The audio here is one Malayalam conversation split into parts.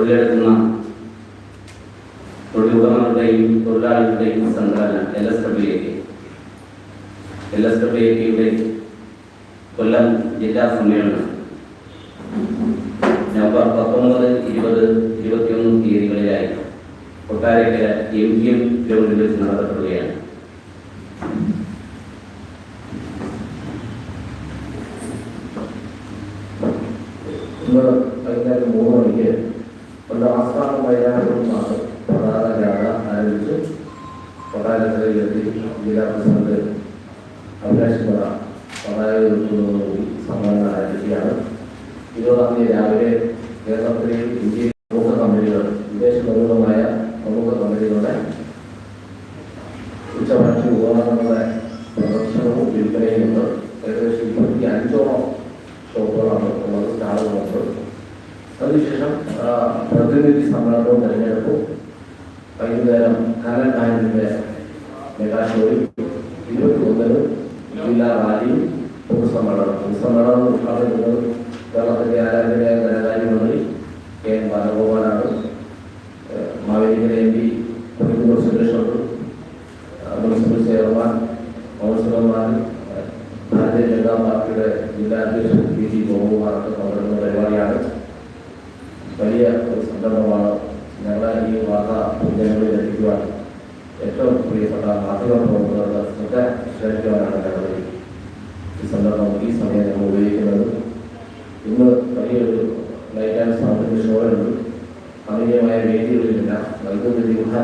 തൊഴിലെടുക്കുന്ന തൊഴിലുടമകളുടെയും തൊഴിലാളികളുടെയും സംഘടന L S W A L S W എയുടെ കൊല്ലം ജില്ലാ സമ്മേളനം. നവംബർ പത്തൊമ്പത് ഇരുപത് ഇരുപത്തിയൊന്ന് തീയതികളിലായി കൊട്ടാരക്കര എം ജി എം ഗ്രൗണ്ടിൽ വെച്ച് നടത്തപ്പെടുകയാണ്. ഇന്ന് വൈകുന്നേരം മൂന്ന് മണിക്ക് നമ്മുടെ ആസ്ഥാന വൈകാരികമാണ് പ്രധാന ജാഥ ആരംഭിച്ച്. കൊട്ടാരക്കരയിലെത്തി ജില്ലാ പ്രസിഡന്റ് അഭിലാഷ് പറ പതാകയോടുകൂടി സമ്മേളനം ആരംഭിക്കുകയാണ്. ഇരുപതാം തീയതി രാവിലെ കേരളത്തിലെയും ഇന്ത്യയിലെ പ്രതിനിധി സമ്മേളനവും തെരഞ്ഞെടുപ്പും വൈകുന്നേരം കരൺ ബാങ്കിന്റെ മെഗാ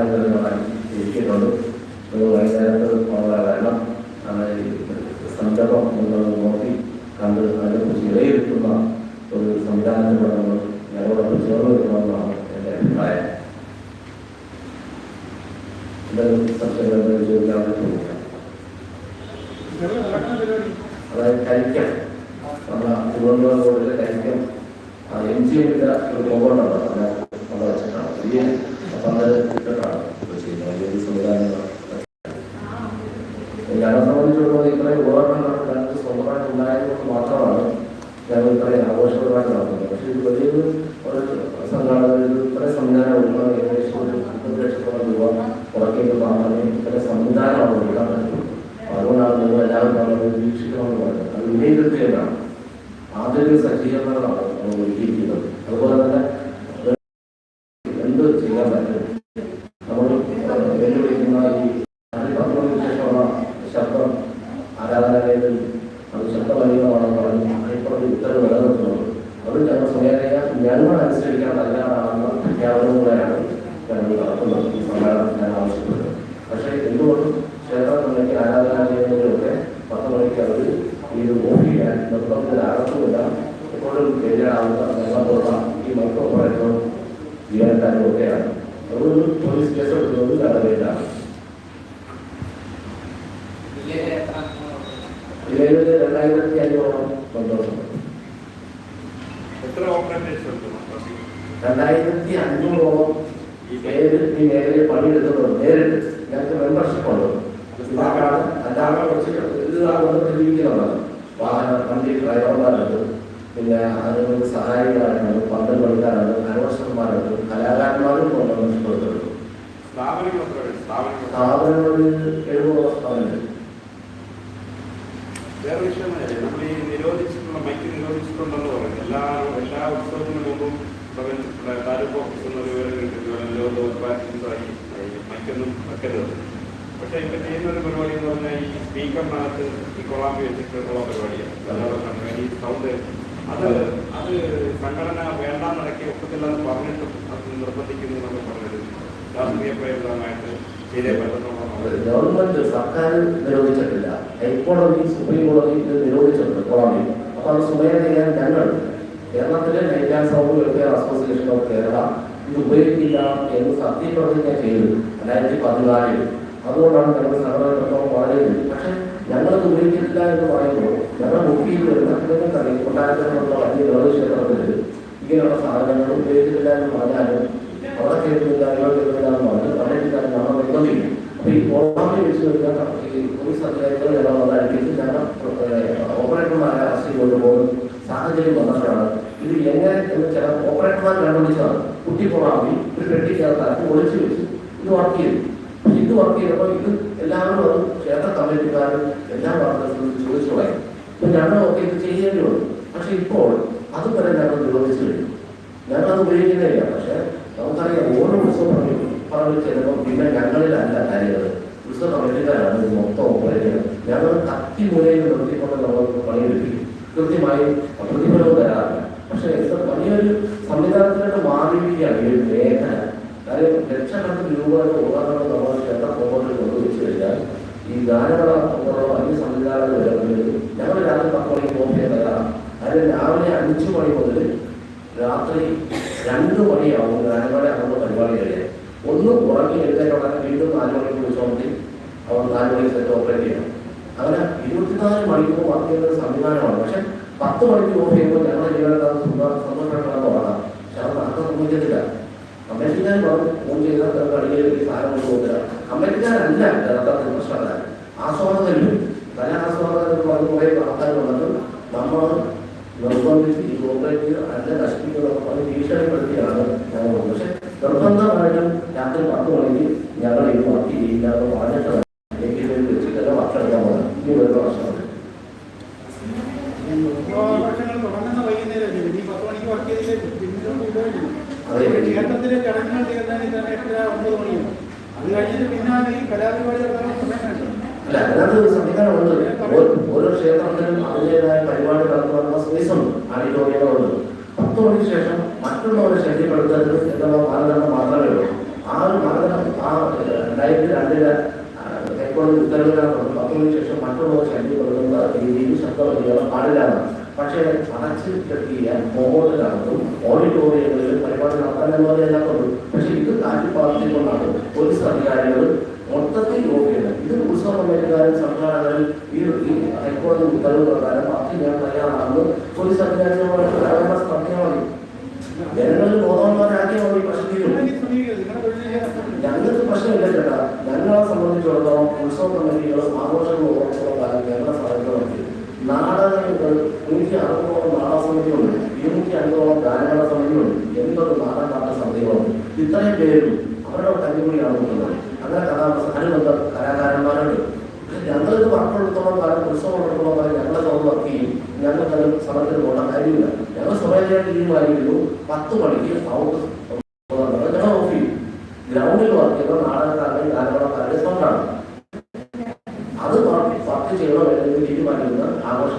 വിഭാഗങ്ങളിലായി ഇരിക്കുന്നുണ്ട് അത് വൈകുന്നേരത്ത് വരണം സംരംഭം നിങ്ങൾ നോക്കി കണ്ട് അതിനെക്കുറിച്ച് വിലയിരുത്തുന്ന ഒരു സംവിധാനത്തിലൂടെ നമ്മൾ ഞങ്ങളോടൊപ്പം ചേർന്ന് വരുമെന്നാണ് എന്റെ അഭിപ്രായം. അതായത് കഴിക്കാം നമ്മുടെ തിരുവനന്തപുരം റോഡിലെ കരിക്കം എം ജി എമ്മിന്റെ ഒരു കോമ്പൗണ്ടാണ് അവിടെ അവിടെ വെച്ചിട്ടാണ്. വലിയ പന്തൽ ഇട്ടിട്ടാണ് ഇത് ചെയ്യുന്നത് വലിയ സംവിധാനങ്ങൾ ഞങ്ങളെ സംബന്ധിച്ചിടത്തോളം ഇത്രയും ഉപകരണങ്ങൾ ഞങ്ങൾക്ക് സ്വന്തമായിട്ട് ഉണ്ടായതുകൊണ്ട് മാത്രമാണ് ഞങ്ങൾ ഇത്രയും ആഘോഷപരമായിട്ട് നടത്തുന്നത്. പക്ഷേ ഇത് വലിയൊരു ഒരു സംഘടന ഇത് ഇത്രയും ഏകദേശം ഒരു മുപ്പത് ലക്ഷത്തോളം രൂപ പുറത്തേക്ക് മാത്രമേ ഇത്ര സംവിധാനമാണ് ഒരുക്കാൻ പറ്റുള്ളൂ അതുകൊണ്ടാണ് നിങ്ങൾ എല്ലാവരും പറഞ്ഞത് വീക്ഷിക്കണമെന്ന് പറയുന്നത് അത് വിലയിരുത്തേണ്ടതാണ്. ആധുനിക സജ്ജീകരണങ്ങളാണ് നമ്മൾ ഒരുക്കിയിരിക്കുന്നത് അതുപോലെ തന്നെ എന്ത് ചെയ്യാൻ പറ്റും നമ്മൾ വെല്ലുവിളിക്കുന്ന ഈ പത്തൊമ്പതിന് ശേഷമുള്ള ശബ്ദം ആരാധനാലയത്തിൽ അത് ശബ്ദമലിനമാണെന്ന് പറഞ്ഞ് ഹൈക്കോടതി ഉത്തരവ് നിലനിർത്തുന്നത് അത് ഞങ്ങൾ സ്വമേധയാ ഞങ്ങൾ അനുസരിക്കാൻ തയ്യാറാണെന്ന പ്രഖ്യാപനങ്ങളാണ് ഞങ്ങൾ നടത്തുന്നത് ഈ സമ്മേളനം ഞാൻ ആവശ്യപ്പെട്ടത് പക്ഷേ എന്തുകൊണ്ടും ക്ഷേത്രങ്ങളിലേക്ക് ആരാധനാലയങ്ങളിലൊക്കെ പത്ത് മണിക്ക് അവർ ഇത് നോക്കിയാൽ നിർബന്ധത്തിലാകത്തുമില്ല എപ്പോഴും എതിരാവുന്ന നിർബന്ധമുള്ള ഈ മൈക്രോ ഓപ്പറേറ്ററും ജീവനക്കാരും ഒക്കെയാണ് അതുകൊണ്ട് പോലീസ് കേസ് എടുക്കുന്നത് കടമയിലാണ് നിലവിൽ രണ്ടായിരത്തി അഞ്ഞൂറോളം സന്തോഷം എത്ര ഓപ്പറേറ്റേഴ്സ് ഉണ്ട് മൊത്തത്തിൽ? രണ്ടായിരത്തി അഞ്ഞൂറോളം പേര് ഈ മേഖലയിൽ പണിയെടുക്കുന്നുണ്ട് നേരിട്ട് ഞങ്ങൾക്ക് മെമ്പർഷിപ്പ് ഉണ്ട്. ഇതാക്കാണ് അല്ലാതെ കുറച്ച് എല്ലാം കൊണ്ട് തെളിയിക്കുന്നുള്ളത് വാഹന വണ്ടി ഡ്രൈവർമാരുണ്ട്. പിന്നെ അതിനുള്ള സഹായികളാണ് പന്തൽ പണിക്കാരുണ്ട് അനവസരന്മാരുണ്ട് കലാകാരന്മാരും കൊണ്ട് മെമ്പർഷിപ്പ് സ്ഥാപനങ്ങൾ എത്ര ഉണ്ട്? സ്ഥാപനങ്ങൾ സ്ഥാപനങ്ങളിൽ എഴുപതോളം സ്ഥാപനങ്ങൾ. വേറെ വിഷയമായ നമ്മൾ ഈ നിരോധിച്ചിട്ടുള്ള മൈക്ക് നിരോധിച്ചിട്ടുണ്ടെന്ന് പറയുന്നു എല്ലാ എല്ലാ ഉത്സവത്തിന് മുമ്പും താലൂക്ക് ഓഫീസ് എന്ന വിവരം കിട്ടുകയാണല്ലോ ഉത്പാദിക്കുന്നതായി മറ്റൊന്നും വെക്കരുത്. പക്ഷേ ഇപ്പം ചെയ്യുന്ന ഒരു പരിപാടി എന്ന് പറഞ്ഞാൽ ഈ സ്പീക്കറിനകത്ത് ഈ കൊളാമ്പി വെച്ചിട്ടുള്ള പരിപാടിയാണ്. ഈ സൗണ്ട് അത് അത് സംഘടന വേണ്ടാന്നിടയ്ക്ക് ഒക്കത്തില്ലെന്ന് പറഞ്ഞിട്ടും അത് നിർബന്ധിക്കുന്നു എന്നൊക്കെ പറഞ്ഞത് രാഷ്ട്രീയ പ്രേരിതമായിട്ട് ചെയ്തേ ഗവൺമെന്റ് സർക്കാർ നിരോധിച്ചിട്ടില്ല. ഹൈക്കോടതി സുപ്രീം കോടതി ഇത് നിരോധിച്ചിട്ടുണ്ട് കോടതി അപ്പൊ അത് സ്വമേധയാ ഞങ്ങൾ കേരളത്തിലെ light and sound welfare association of Kerala ഇത് ഉപയോഗിക്കില്ല എന്ന് സത്യപ്രതിജ്ഞ ചെയ്തു രണ്ടായിരത്തി പതിനാലിൽ അതുകൊണ്ടാണ് ഞങ്ങൾ സംഘടനകളോട് പറയുന്നത് പക്ഷെ ഞങ്ങൾക്ക് ഉപയോഗിക്കില്ല എന്ന് പറയുമ്പോൾ ഞങ്ങൾ മുക്കിയിൽ വരുന്ന നിങ്ങൾക്കറിയാം കൊട്ടാരത്തിലുള്ള വലിയ ക്ഷേത്രത്തിൽ ഇങ്ങനെയുള്ള സാധനങ്ങൾ ഉപയോഗിച്ചിട്ടില്ല എന്ന് പറഞ്ഞാലും അവിടെ കേൾക്കുന്നില്ല ഇവിടെ കേൾക്കുന്നില്ല എന്ന് പറഞ്ഞ് നമ്മൾ നിർബന്ധിക്കും അപ്പൊ ഈ കോളാമി വെച്ച് കഴിഞ്ഞാൽ ഈ പോലീസ് അധികാരികൾ ഞങ്ങൾ വന്ന് അടുപ്പിച്ച് ഞങ്ങൾ ഓപ്പറേറ്റർമാരെ അറസ്റ്റ് കൊണ്ടുപോകുന്ന സാഹചര്യം വന്നിട്ടാണ് ഇത് എങ്ങനെ എന്ന് ചില ചേട്ടൻ ഓപ്പറേറ്റർമാർ കണ്ടുപിടിച്ചതാണ് കുട്ടി പോകാമി ഒരു പെട്ടിക്കകത്താക്കി ഒളിച്ചു വെച്ചു ഇത് വർക്ക് ചെയ്തു പക്ഷെ ഇത് വർക്ക് ചെയ്തപ്പോൾ ഇത് എല്ലാവരും അത് ക്ഷേത്ര കമ്മിറ്റിക്കാരും എല്ലാ വർക്കർസും ചോദിച്ചു തുടങ്ങി ഇപ്പൊ ഞങ്ങളൊക്കെ ഇത് ചെയ്യേണ്ടി വന്നു പക്ഷെ ഇപ്പോൾ അതുവരെ ഞങ്ങൾ നിരോധിച്ചു കഴിഞ്ഞു ഞങ്ങൾ അത് ഉപയോഗിക്കുന്നില്ല പക്ഷെ നമുക്കറിയാം ഓരോ ഉത്സവ പറമ്പിൽ ചെല്ലുമ്പോൾ പിന്നെ ഞങ്ങളിലല്ല കാര്യങ്ങൾ ഉത്സവ കമ്മിറ്റിക്കാരാണ് ഇത് മൊത്തം ഓപ്പറേറ്റ് ചെയ്യുന്നത് ഞങ്ങൾ കത്തി മൂലയിൽ നിർത്തിക്കൊണ്ട് നമ്മൾ പണിയെടുപ്പിക്കും കൃത്യമായി പ്രതിഫലവും തരാറില്ല. പക്ഷെ ഇത് വലിയൊരു സംവിധാനത്തിലോട്ട് മാറിയിരിക്കുകയാണ് ഈ ഒരു മേഖല കാര്യം ലക്ഷക്കണക്കിന് രൂപയുടെ ഉപകരണങ്ങൾ നമ്മൾ ക്ഷേത്ര കോമ്പൗണ്ടിൽ ഉപയോഗിച്ചു കഴിഞ്ഞാൽ ഈ ഗാനമേള പോലുള്ള വലിയ സംവിധാനങ്ങൾ വരുന്നത് ഞങ്ങൾ രാത്രി പത്ത് മണിക്ക് പോകേ തരാം അതിന് രാവിലെ അഞ്ച് മണി മുതൽ രാത്രി രണ്ട് മണിയാവും ഗാനമേള ആകുമ്പോൾ പരിപാടി കഴിയാൻ. ഒന്ന് ഉറങ്ങി എഴുന്നേറ്റുടനെ വീണ്ടും നാല് മണിക്ക് വിളിച്ചോണ്ടി അവർ നാല് മണിക്ക് സെറ്റ് ഓപ്പറേറ്റ് ചെയ്യണം. അങ്ങനെ ഇരുപത്തിനാല് മണിക്കൂർ വർക്ക് ചെയ്യുന്ന ഒരു സംവിധാനമാണ്. പക്ഷെ പത്ത് മണിക്ക് ഓഫ് ചെയ്യുമ്പോൾ ഞങ്ങൾ ജീവനക്കാർ സന്തോഷമായിട്ടുള്ള പാടാം അത് നടക്കാൻ സമ്മതിക്കത്തില്ല അമേരിക്കക്കാർ പറഞ്ഞു ഫോൺ ചെയ്താൽ കളിയിൽ സാധനം കൊണ്ട് പോകുന്നില്ല അമേരിക്കക്കാരല്ല യഥാർത്ഥത്തിൽ പ്രശ്നക്കാർ ആസ്വാദകരും കല ആസ്വാദകർ പറഞ്ഞ് കുറേ ആൾക്കാർ വന്നിട്ട് നമ്മൾ നിർബന്ധിച്ച് ഈ കോൺഗ്രസ് അല്ല നശിപ്പിക്കുന്നതൊക്കെ പറഞ്ഞ് ഭീഷണിപ്പെടുത്തിയാണ് ഞങ്ങൾ. പക്ഷെ നിർബന്ധമായിട്ടും രാത്രി പത്ത് മണിക്ക് ഞങ്ങൾ ഇത് വർക്ക് ചെയ്യില്ല എന്ന് പറഞ്ഞിട്ട് എങ്കിലും വെച്ചിട്ടല്ല വർക്ക് എടുക്കാൻ പോകുന്നത് ഇനി വരുന്ന പ്രശ്നമുണ്ട് വർഷങ്ങൾ തുടങ്ങുന്ന വൈകുന്നേരം ഈ പത്ത് മണിക്ക് വർക്ക് ചെയ്തിട്ട് പിന്നീട് ഉപയോഗിക്കുന്നു അതെ. ക്ഷേത്രത്തിലെ ചടങ്ങുകൾ തീർന്നതിന് തന്നെ എട്ടര ഒമ്പത് മണിയാണ് അത് കഴിഞ്ഞിട്ട് പിന്നെ ഈ കലാപരിപാടി നടത്താൻ സമയം വേണ്ട അല്ല അതിനകത്ത് ഒരു സംവിധാനമുണ്ട് ഓ- ഓരോ ക്ഷേത്രത്തിനും അതിന്റെതായ പരിപാടി നടത്തുവാനുള്ള സ്പേസ് ഉണ്ട്. ആഡിറ്റോറിയങ്ങളുണ്ട് പത്ത് മണിക്ക് ശേഷം മറ്റുള്ളവരെ ശല്യപ്പെടുത്തരുത് എന്നുള്ള മാനദണ്ഡം മാത്രമേ ഉള്ളൂ. ആ ഒരു മാനദണ്ഡം ആ രണ്ടായിരത്തി രണ്ടിലെ ഹൈക്കോടതി ഉത്തരവിനകത്തുണ്ട് പത്ത് മണിക്ക് ശേഷം മറ്റുള്ളവരെ ശല്യപ്പെടുത്തുന്ന രീതിയിൽ ശബ്ദം പാടില്ലാണ് പക്ഷേ അടച്ച് കെട്ടിയ മോഹത്തിനകത്തും ഓഡിറ്റോറിയങ്ങളിൽ പരിപാടി നടത്താൻ എന്നുള്ളത് അതിനകത്തുണ്ട് പക്ഷേ ഇത് കാറ്റി പാർട്ടിക്കൊണ്ടാണ് പോലീസ് അധികാരികൾ മൊത്തത്തിൽ നോക്കിയത് ഇത് ഉത്സവ കമ്മിറ്റിക്കാരും സംഘാടകരും ഈ ഈ ഹൈക്കോടതി ഉത്തരവ് പ്രകാരം പാർട്ടി ഞാൻ തയ്യാറാണെന്ന് പോലീസ് അധികാരികളുമായിട്ട് പരാമർശം നടത്തിയാൽ മതി ജനങ്ങളിൽ ബോധവാന്മാരാക്കിയാൽ മതി പ്രശ്നം ഞങ്ങൾക്ക് പ്രശ്നമില്ല ചേട്ടാ. ഞങ്ങളെ സംബന്ധിച്ചിടത്തോളം ഉത്സവ കമ്മിറ്റികളും ആഘോഷങ്ങളും ഉറപ്പുള്ള കാലം കേരള സർക്കാർ നാടകങ്ങൾ നൂറ്റി അറുപതോളം നാടക സമിതികളുണ്ട് ഇരുന്നൂറ്റി അൻപതോളം ഗാനമേള സമിതികളുണ്ട്. എൺപത് നാടകാട്ട സമിതികളുണ്ട്. ഇത്രയും പേരും അവരുടെ കഞ്ഞുകൂടിയാണ് അങ്ങനെ കഥാപ്രസ അനുബന്ധ വർക്കുള്ളിടത്തോളം കാലം ഉത്സവം ഉള്ളിടത്തോളം കാലം ഞങ്ങളെ സൗണ്ട് വർക്ക് ചെയ്യും. ഞങ്ങൾ തന്നെ സമരത്തിന് പോകണം കാര്യമില്ല. ഞങ്ങൾ സ്വമേധയായിട്ട് തീരുമാനിക്കുന്നു. പത്ത് മണിക്ക് ഔട്ട് ഞങ്ങൾ ഓഫ് ചെയ്യും. ഗ്രൗണ്ടിൽ വർക്ക് ചെയ്യുന്ന നാടകക്കാരുടെ ഗാനമേളക്കാരുടെ സൗണ്ടാണ് അത് വർക്ക് ചെയ്യണോ എന്ന് തീരുമാനിക്കുന്ന ആഘോഷ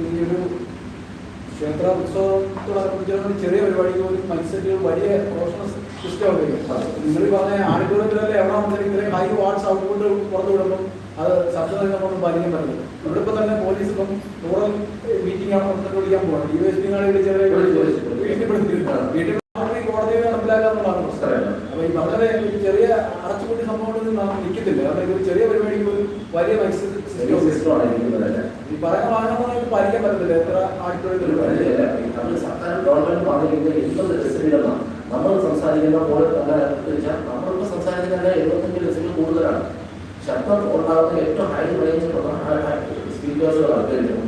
ഈ ഒരു ക്ഷേത്ര ഉത്സവത്തോടനുബന്ധിച്ചുള്ള ചെറിയ പരിപാടിക്ക് പോലും മത്സരത്തിൽ വലിയ പ്രൊഫഷണൽ സിസ്റ്റം നിങ്ങൾ പറഞ്ഞ ആഡിറ്റോറിയത്തിലല്ലേ എവിടെ ഇത്രയും ഹൈ വാട്സ് ഔട്ട്പുട്ട് പുറത്തു വിടുമ്പോൾ അത് ശബ്ദം പാലിക്കാൻ പറ്റുന്നത് ഇവിടെ ഇപ്പൊ തന്നെ പോലീസ് ഇപ്പം റൂറൽ മീറ്റിംഗ് ആണ് പുറത്തു വിളിക്കാൻ പോകണം യു എസ് പി വിളിച്ചവരെ വീട്ടിൽപ്പെടുത്തിയിട്ടുണ്ട് വീട്ടിൽ കോടതിയെ നടപ്പിലാക്കാന്നുള്ളതാണ് പ്രശ്നം അപ്പൊ ഈ വളരെ ചെറിയ അടച്ചുപൂട്ടി സംഭവങ്ങളിൽ നാം നിൽക്കത്തില്ല. കാരണം ഒരു ചെറിയ പരിപാടിക്ക് പോലും വലിയ ഈ പറയുന്ന വാഹനങ്ങളൊന്നും പാലിക്കാൻ പറ്റത്തില്ല. എത്ര നമ്മൾ സർക്കാർ ഗവൺമെന്റ് പറഞ്ഞിരിക്കുന്നത് ഇപ്പം നമ്മൾ സംസാരിക്കുന്ന പോലെ തന്നെ വെച്ചാൽ നമ്മളിപ്പോൾ സംസാരിക്കുന്ന എഴുപത്തഞ്ച് ഡെസിബിൽ കൂടുതലാണ്. ശബ്ദം ഉണ്ടാകുന്ന ഏറ്റവും ഹൈ റേഞ്ചിലുള്ള സ്പീക്കേഴ്സുകളാണ് ഉപയോഗിക്കുന്നത്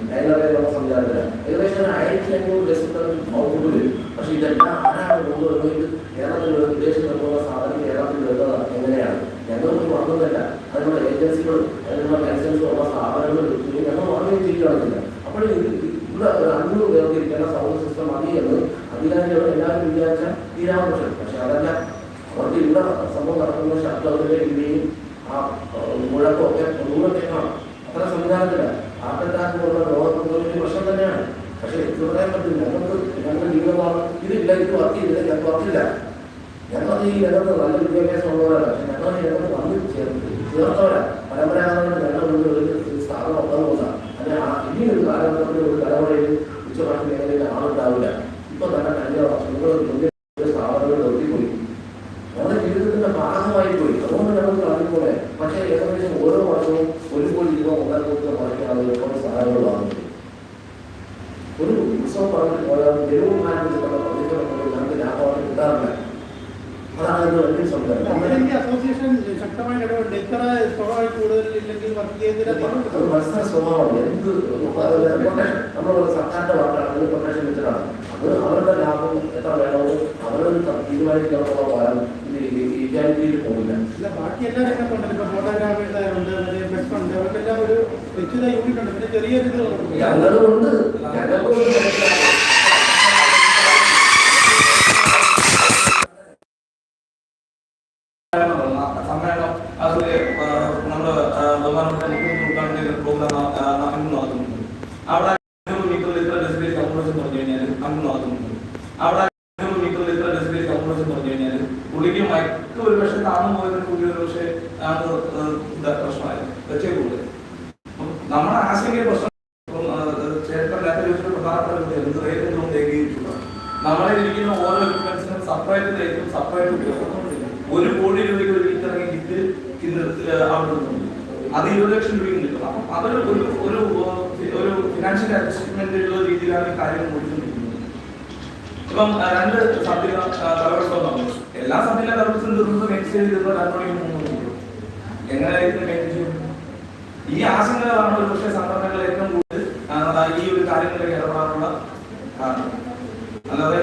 ഏകദേശം ആയിരത്തി അഞ്ഞൂറ് ഡെസിബിൾ ഔട്ട്പുട്ട് പക്ഷേ ഇതെല്ലാം ആരാണ് കൊണ്ടുവരുന്നത് കേരളത്തിൽ വിദേശത്ത് സാധനം കേരളത്തിൽ വരുന്നത് എങ്ങനെയാണ്? ഞങ്ങളൊന്നും വന്നതല്ല അതിനുള്ള ഏജൻസികളും അതിനുള്ള ലൈസൻസും ഉള്ള സ്ഥാപനങ്ങൾ ഇത് ഞങ്ങൾ വാങ്ങുകയും ചെയ്യുകയാണെന്നില്ല അപ്പോൾ ഇത് ഇവിടെ ഒരു അഞ്ഞൂറ് പേർക്ക് ഇരിക്കുന്ന സൗണ്ട് സിസ്റ്റം മതി എന്ന് അധികാരികൾ എല്ലാവരും വിചാരിച്ചാൽ തീരാവുന്ന പക്ഷേ പക്ഷെ അതല്ല അവർക്ക് ഇവിടെ സംഭവം നടക്കുന്ന ശബ്ദത്തിന്റെ രീതിയും ആ ഏഹ്, മുഴക്കമൊക്കെ ദൂരത്തേക്കാണ് അത്ര സംവിധാനത്തില്ല ഹാർട്ട് അറ്റാക്ക് പോലുള്ള രോഗത്തിന് വലിയ പ്രശ്നം തന്നെയാണ് പക്ഷേ ഇത് പറയാൻ പറ്റില്ല ഞങ്ങൾക്ക് ഞങ്ങളുടെ ജീവിതമാണ് ഇതില്ല ഇത് വർക്ക് ചെയ്തില്ല ഞാൻ വർക്കില്ല ഞങ്ങൾ ഈ രംഗത്ത് നല്ല വിദ്യാഭ്യാസം ഉള്ളവരല്ല പക്ഷെ ഞങ്ങൾ ഈ രംഗത്ത് വന്നു ചേർന്നത് ചേർത്തവരാ. പരമ്പരാഗതമായിട്ട് ഞങ്ങൾ ഒരു സ്ഥാപനം ഉള്ളതുകൊണ്ടാണ് അല്ലെങ്കിൽ ഇനിയൊരു കാലഘട്ടത്തിൽ ഒരു തലമുറയിൽ ഉച്ചഭക്ഷണ മേഖലയിൽ ആളുണ്ടാവില്ല. ഇപ്പൊ തന്നെ കഴിഞ്ഞ വർഷങ്ങൾ മുന്നിൽ ഒരു സ്ഥാപനങ്ങൾ നിർത്തിപ്പോയി ഞങ്ങളുടെ ജീവിതത്തിന്റെ ഭാഗമായി പോയി അതുകൊണ്ട് ഞങ്ങൾക്ക് അറിഞ്ഞുപോലെ പക്ഷേ ഏകദേശം ഓരോ വർഷവും ഒരു കോടി രൂപ ഒന്നര കോടി രൂപ മുടക്കിയാണ് ഒരുപാട് സഹായങ്ങൾ വാങ്ങുന്നത് ഒരു ഉത്സവം പറഞ്ഞു പോയാൽ തെരുവ് മാനേജ് പ്രതിഫലം ഞങ്ങൾക്ക് ലാഭമായിട്ട് കിട്ടാറില്ല അതാണ് വലിയ സംവിധാനം അസോസിയേഷൻ ശക്തമായിട്ട് ഇടപെടുന്നുണ്ട് ഇത്ര സ്വഭാവം കൂടുതൽ ഇല്ലെങ്കിൽ വർക്ക് അത് ചെയ്യുന്നതിന് മത്സര സ്വഭാവമാണ്. എന്ത് നമ്മൾ സർക്കാരിന്റെ വാക്കാണെങ്കിൽ കൊട്ടേഷൻ വെച്ചിട്ടാണ്. അത് അവരുടെ ലാഭം എത്ര വേണമെന്ന് അവരുടെ തീരുമാനിക്കാനുള്ള കാലം ഈക്വാലിറ്റിയിൽ പോകില്ല. ബാക്കി എല്ലാ രംഗത്തുണ്ട് ഇപ്പൊ ഫോട്ടോഗ്രാഫേഴ്സുണ്ട് മറ്റേ ബെസ്റ്റ് ഉണ്ട് അവർക്കെല്ലാം ഒരു നിശ്ചിത യൂണിറ്റ് ഉണ്ട് പിന്നെ ചെറിയൊരു ഇത് ഉണ്ട്. ഞങ്ങളുണ്ട്. ഞങ്ങൾക്കുണ്ട് സമ്മേളനം അത് നമ്മുടെ ബഹുമാനപ്പെട്ട മുഖ്യമന്ത്രി പ്രോഗ്രാം അന്ന് നടത്തുന്നുണ്ട് അവിടെ അഞ്ഞൂറ് മീറ്ററിൽ ഇത്ര ഡെസിബിൾ കമ്പ്രഷൻ പറഞ്ഞു കഴിഞ്ഞാൽ അന്ന് നടത്തുന്നുണ്ട് അവിടെ അഞ്ഞൂറ് മീറ്ററിൽ ഇത്ര ഡെസിബിൾ കമ്പ്രഷൻ പറഞ്ഞു കഴിഞ്ഞാൽ പുള്ളിക്ക് മൈക്ക് ഒരു പക്ഷേ താന്നു പോയതിന് പുള്ളി ഒരു പക്ഷേ ആണ് പ്രശ്നമായത് വെച്ചേ കൂടുതൽ നമ്മുടെ ആശങ്ക പ്രശ്നം ഇത് നമ്മളെ ഇരിക്കുന്ന ഓരോ ഇക്വിപ്മെന്റ്സിനും സെപ്പറേറ്റ് തേക്കും സെപ്പറേറ്റ് ഉപയോഗപ്പെടുന്നില്ല ഒരു കോടി രൂപയ്ക്ക് ഒരു കിറ്റ് ഇന്ന് അവിടെ നിന്നുണ്ട് അത് ഇരുപത് ലക്ഷം രൂപയും കിട്ടും. അപ്പം അതൊരു ഒരു ഒരു ഒരു ഫിനാൻഷ്യൽ അഡ്ജസ്റ്റ്മെന്റ് ഉള്ള രീതിയിലാണ് കാര്യങ്ങൾ കൊടുത്തുകൊണ്ടിരിക്കുന്നത് ഇപ്പം രണ്ട് തലവെടുപ്പം നമ്മൾ എല്ലാ സബ്ജില തലവെടുപ്പും തീർന്നത് മെയിൻ സ്റ്റേജിൽ രണ്ടു മണിക്ക്. എങ്ങനെയായിരിക്കും മെയിൻ ഈ ആശങ്കകളാണ് ഒരു പക്ഷേ സംഘടനകൾ ഏറ്റവും കൂടുതൽ ഈ ഒരു കാര്യങ്ങളിലേക്ക് ഇടപെടാനുള്ള കാരണം. അല്ലാതെ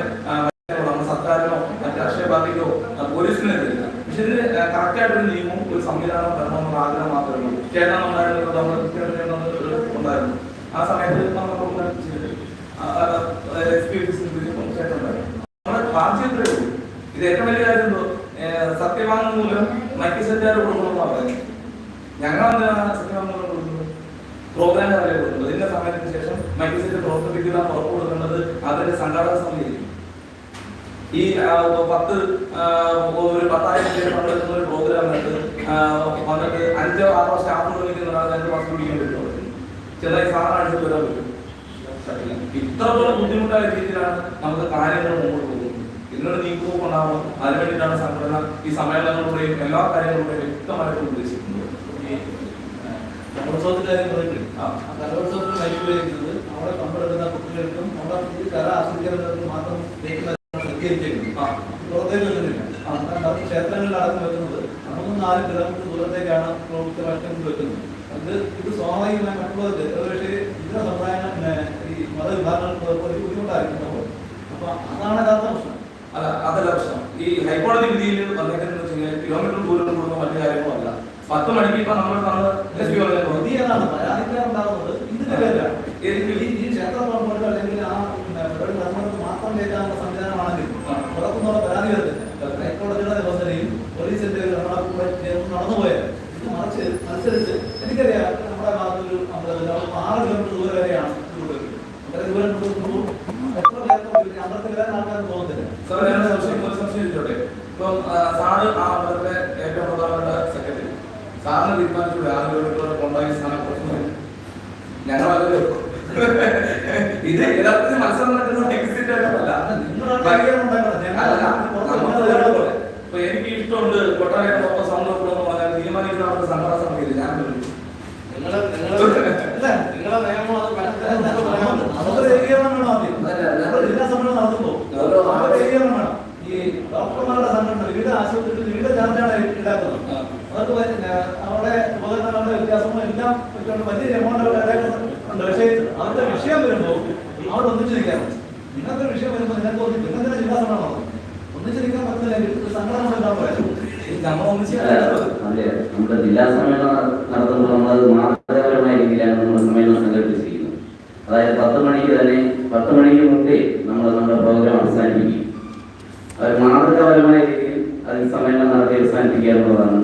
സർക്കാരിനോ മറ്റ് രാഷ്ട്രീയ പാർട്ടിക്കോ പോലീസിനെതിരില്ല പക്ഷെ ഇതിന് കറക്റ്റായിട്ടൊരു നിയമവും ഒരു സംവിധാനം വരണമെന്നുള്ള ആഗ്രഹം മാത്രമേ ഉള്ളൂ. കേരളം ഉണ്ടായിരുന്നു നമ്മൾ ഉണ്ടായിരുന്നു ആ സമയത്ത് നമ്മൾ പ്രോഗ്രാം ചെയ്തിട്ട് എസ് പി നമ്മുടെ ബാധ്യത ഇത് ഏറ്റവും വലിയ കാര്യം എന്തോ സത്യവാങ്മൂലം മറ്റ് സെറ്റാർ പറഞ്ഞു ഞങ്ങൾ എന്തിനാണ് സത്യവാങ്മൂലം കൊടുക്കുന്നത്? പ്രോഗ്രാം കാര്യം കൊടുക്കുന്നത്. ഇതിന്റെ സമയത്തിന് ശേഷം മൈക്ക് സെറ്റ് പ്രവർത്തിപ്പിക്കുന്ന ഉറപ്പ് കൊടുക്കേണ്ടത് അതിന്റെ സംഘാടക സമിതി ഈ പത്ത് ഒരു പത്തായിരം പേര് പങ്കെടുക്കുന്ന ഒരു പ്രോഗ്രാം ഉണ്ട്. വന്നിട്ട് അഞ്ചോ ആറോ സ്റ്റാഫ് നിൽക്കുന്ന അതിന്റെ പത്ത് പിടിക്കാൻ ചെറിയ സാധനം പറ്റില്ല. ഇത്രത്തോളം ബുദ്ധിമുട്ടായ രീതിയിലാണ് നമുക്ക് കാര്യങ്ങൾ മുമ്പോട്ട് പോകുന്നത്. ഇതിനൊരു നീക്കവും ഉണ്ടാവണം. അതിനു വേണ്ടിയിട്ടാണ് സംഘടന ഈ സമ്മേളനങ്ങളുടെയും എല്ലാ കാര്യങ്ങളുടെയും വ്യക്തമായിട്ട് ഉദ്ദേശിക്കുന്നത് കലോത്സവത്തിന്റെ കാര്യം ആ. അവിടെ പങ്കെടുക്കുന്ന കുട്ടികൾക്കും അവിടെ ഈ കല ആസ്വദിക്കുന്നവർക്ക് മാത്രം. പുറത്തേക്ക് ക്ഷേത്രങ്ങളിൽ അടക്കം വെക്കുന്നത് നമുക്ക് നാല് കിലോമീറ്റർ ദൂരത്തേക്കാണ് ഭക്ഷണം വെക്കുന്നത്. അത് ഇത് സ്വാഭാവികമായി മറ്റുള്ളവർക്ക് ഒരുപക്ഷെ ഇതര സമുദായ ഈ മതവിഭാഗങ്ങൾക്ക് ബുദ്ധിമുട്ടായിരിക്കും. അപ്പൊ അതാണ് യഥാർത്ഥ പ്രശ്നം. അതല്ല പ്രശ്നം ഈ ഹൈക്കോടതി വിധിയിൽ വന്നേക്കുന്നത് വെച്ച് കഴിഞ്ഞാൽ കിലോമീറ്റർ ദൂരം കൂടുന്ന മറ്റു കാര്യങ്ങളല്ല പത്ത് മണിക്ക് ഇപ്പൊ നമ്മൾ തന്നത് എസ് പി പറഞ്ഞു പ്രതിയാണ് പരാതിക്കാരുണ്ടാകുന്നത് ഇതിന്റെ പേരിലാണ് ഏത് ഈ ക്ഷേത്ര അല്ലെങ്കിൽ ആ മാത്രം കേൾക്കാനുള്ള സംവിധാനമാണെങ്കിൽ പുറത്തുനിന്നുള്ള പരാതി വരത്തില്ല ഹൈക്കോടതിയുടെ നിബന്ധനയും പോലീസിന്റെ ഒരു നടപടി ചേർന്ന് നടന്നുപോയത് ഇത് മറിച്ച് മത്സരിച്ച് എനിക്കറിയാം നമ്മുടെ ഭാഗത്തൊരു അമ്പലത്തിൽ അവിടെ ആറ് കിലോമീറ്റർ ദൂരം വരെയാണ് ഇത് കൊടുക്കുന്നത് വളരെ ദൂരം കൊടുക്കുമ്പോൾ എത്ര പേർക്ക് അമ്പലത്തിൽ വരാൻ ആൾക്കാർ പോകുന്നില്ല സാർ ഞാൻ ഒരു സംശയം ഒരു സംശയം ചോദിച്ചോട്ടെ ഇപ്പം ആ, സാറ് ആ അമ്പലത്തിലെ ഏറ്റവും പ്രധാനപ്പെട്ട സെക്രട്ടറി സാറിന് തീരുമാനിച്ചൂടെ ആറ് കിലോമീറ്റർ കൊണ്ടായി സ്ഥാനം കുറച്ചു ഞങ്ങളല്ലോ ഇത് യഥാർത്ഥത്തിൽ മത്സരം നടക്കുന്ന എക്സിറ്റ് അല്ല നിങ്ങളാണ് ധൈര്യം ഉണ്ടാക്കുന്നത്. ഞങ്ങൾ അല്ല, പുറത്ത് നമുക്ക് വേറെ വേറെ പോലെ. പോലെ. ഇപ്പൊ എനിക്ക് ഇഷ്ടമുണ്ട് കൊട്ടാരം എന്ന് പറഞ്ഞാൽ തീരുമാനിക്കുന്ന അവരുടെ സംഘടന സമിതി ഞാൻ ഡോക്ടർമാരുടെ സംഘടന വിവിധ ആശുപത്രികളിൽ വിവിധ ചാർജാണ് ഉണ്ടാക്കുന്നത്. അവർക്ക് അവരുടെ ഉപകരണങ്ങളുടെ വ്യത്യാസവും എല്ലാം വലിയ എമൗണ്ട് ഉണ്ട് പക്ഷേ അവരുടെ വിഷയം വരുമ്പോൾ അവർ ഒന്നിച്ചിരിക്കാറുണ്ട്. നിങ്ങൾക്ക് ഒരു വിഷയം വരുമ്പോൾ നിങ്ങൾക്ക് തോന്നി നിങ്ങൾക്ക് തന്നെ ജില്ലാ സമ്മേളനം നടത്തും. ഒന്നിച്ചിരിക്കാൻ പറ്റുന്നില്ലെങ്കിൽ ഒരു സംഘടന ഈ നമ്മൾ നമ്മുടെ ജില്ലാ സമ്മേളനം നമ്മൾ നമ്മൾ സമ്മേളനം അതായത് പത്ത് മണിക്ക് തന്നെ പത്ത് മണിക്ക് മുമ്പേ നമ്മൾ നമ്മുടെ പ്രോഗ്രാം അവസാനിപ്പിക്കും. അവർ മാതൃകാപരമായ രീതിയിൽ അതിൽ സമ്മേളനം നടത്തി അവസാനിപ്പിക്കുക എന്നുള്ളതാണ്